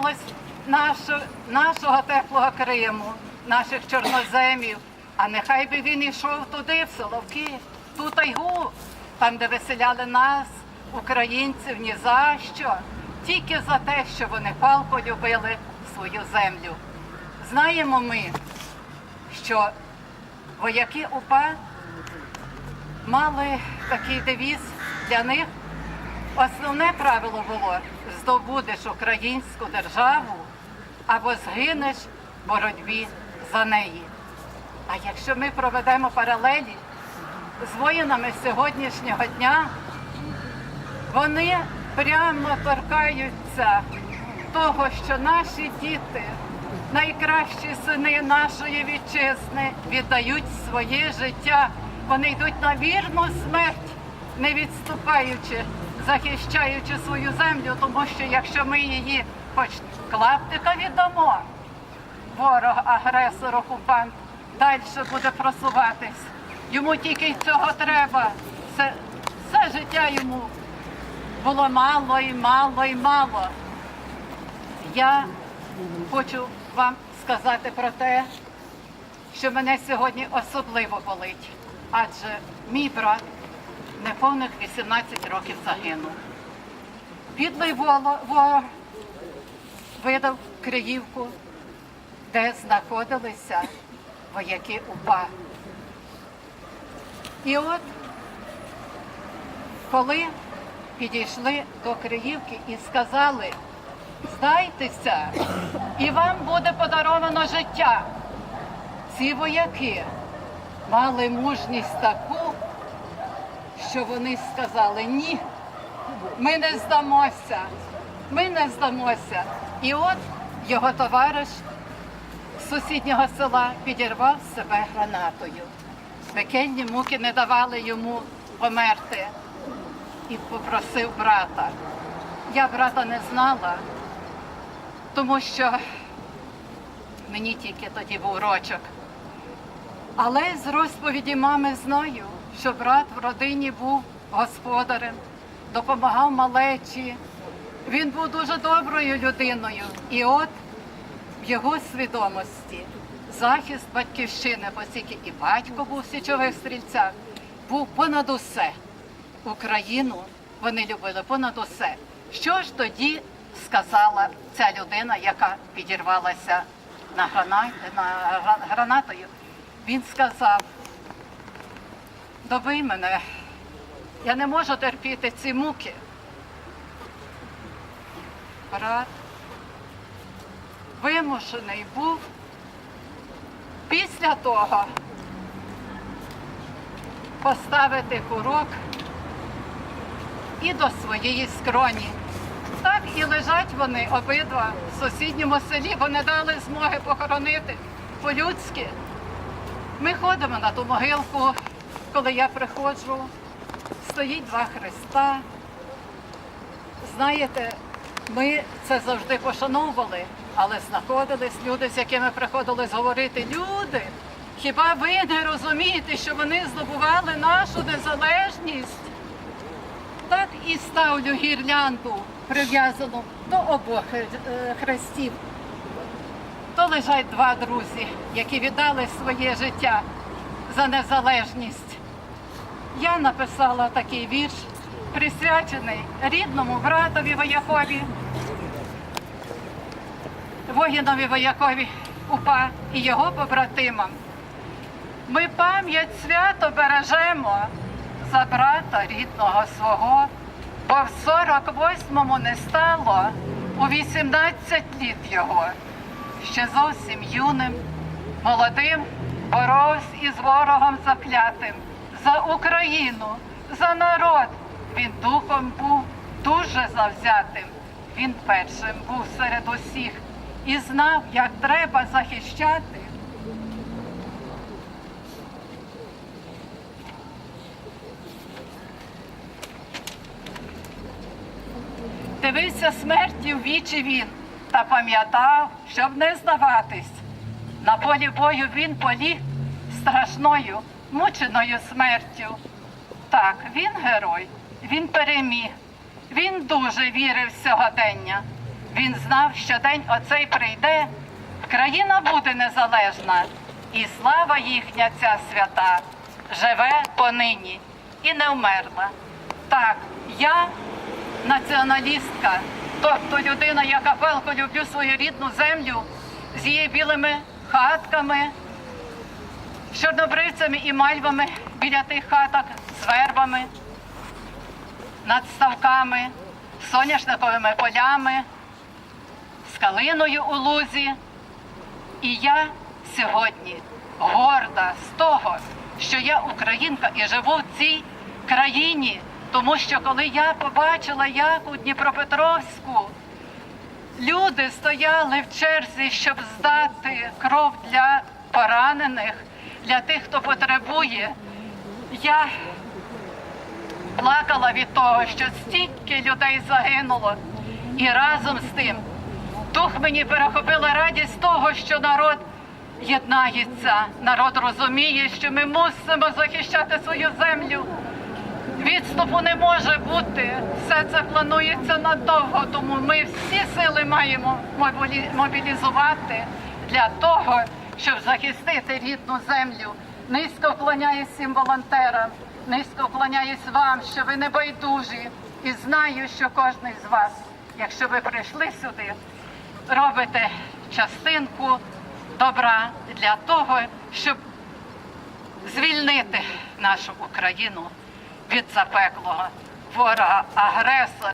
хотілося нашу, нашого теплого Криму, наших чорноземів. А нехай би він йшов туди, в Соловки, ту тайгу, там, де виселяли нас, українців, ні за що, тільки за те, що вони палко любили свою землю. Знаємо ми, що вояки УПА мали такий девіз для них. Основне правило було здобудеш українську державу або згинеш в боротьбі за неї. А якщо ми проведемо паралелі з воїнами сьогоднішнього дня, вони прямо торкаються того, що наші діти, найкращі сини нашої вітчизни, віддають своє життя. Вони йдуть на вірну смерть, не відступаючи, захищаючи свою землю, тому що якщо ми її хоч клаптика віддамо, ворог, агресор, окупант далі буде просуватись. Йому тільки цього треба. Все, все життя йому було мало і мало і мало. Я хочу вам сказати про те, що мене сьогодні особливо болить, адже мій брат неповних 18 років загинув. Підлий ворог видав Криївку, де знаходилися вояки УПА. І от, коли підійшли до Криївки і сказали, здайтеся, і вам буде подаровано життя. Ці вояки мали мужність таку, що вони сказали ні, ми не здамося, ми не здамося. І от його товариш з сусіднього села підірвав себе гранатою. Пекельні муки не давали йому померти і попросив брата. Я брата не знала, тому що мені тільки тоді був рочок. Але з розповіді мами знаю, що брат в родині був господарем, допомагав малечі. Він був дуже доброю людиною. І от в його свідомості захист батьківщини, оскільки і батько був в січових стрільцях, був понад усе. Україну вони любили понад усе. Що ж тоді сказала ця людина, яка підірвалася на, грана... на гранатою? Він сказав: добий мене, я не можу терпіти ці муки. Брат вимушений був після того поставити курок і до своєї скроні. Так і лежать вони обидва в сусідньому селі, бо не дали змоги похоронити по-людськи. Ми ходимо на ту могилку, коли я приходжу, стоїть два хреста. Знаєте, ми це завжди пошановували, але знаходились люди, з якими приходилось говорити. Люди, хіба ви не розумієте, що вони здобували нашу незалежність? Так і ставлю гірлянду, прив'язану до обох е, хрестів. Лежать два друзі, які віддали своє життя за незалежність. Я написала такий вірш, присвячений рідному братові воякові, воїнові воякові УПА і його побратимам. Ми пам'ять свято бережемо за брата рідного свого, бо в 48-му не стало у 18 літ його. Ще зовсім юним, молодим боровся із ворогом заклятим. За Україну, за народ він духом був дуже завзятим. Він першим був серед усіх і знав, як треба захищати. Дивився смерті в вічі він та пам'ятав, щоб не здаватись. На полі бою він поліг страшною, мученою смертю. Так, він герой, він переміг, він дуже вірив сьогодення. Він знав, що день оцей прийде, країна буде незалежна, і слава їхня ця свята живе понині і не вмерла. Так, я націоналістка, тобто людина, яка палко люблю свою рідну землю з її білими хатками, з чорнобривцями і мальвами біля тих хаток, з вербами, над ставками, соняшниковими полями, з калиною у лузі. І я сьогодні горда з того, що я українка і живу в цій країні, тому що коли я побачила, як у Дніпропетровську люди стояли в черзі, щоб здати кров для поранених, для тих, хто потребує, я плакала від того, що стільки людей загинуло. І разом з тим дух мені перехопила радість того, що народ єднається, народ розуміє, що ми мусимо захищати свою землю. Відступу не може бути. Все це планується надовго, тому ми всі сили маємо мобілі- мобілізувати для того, щоб захистити рідну землю. Низько вклоняюсь всім волонтерам, низько вклоняюсь вам, що ви не байдужі. І знаю, що кожен з вас, якщо ви прийшли сюди, робите частинку добра для того, щоб звільнити нашу Україну від запеклого ворога агресора.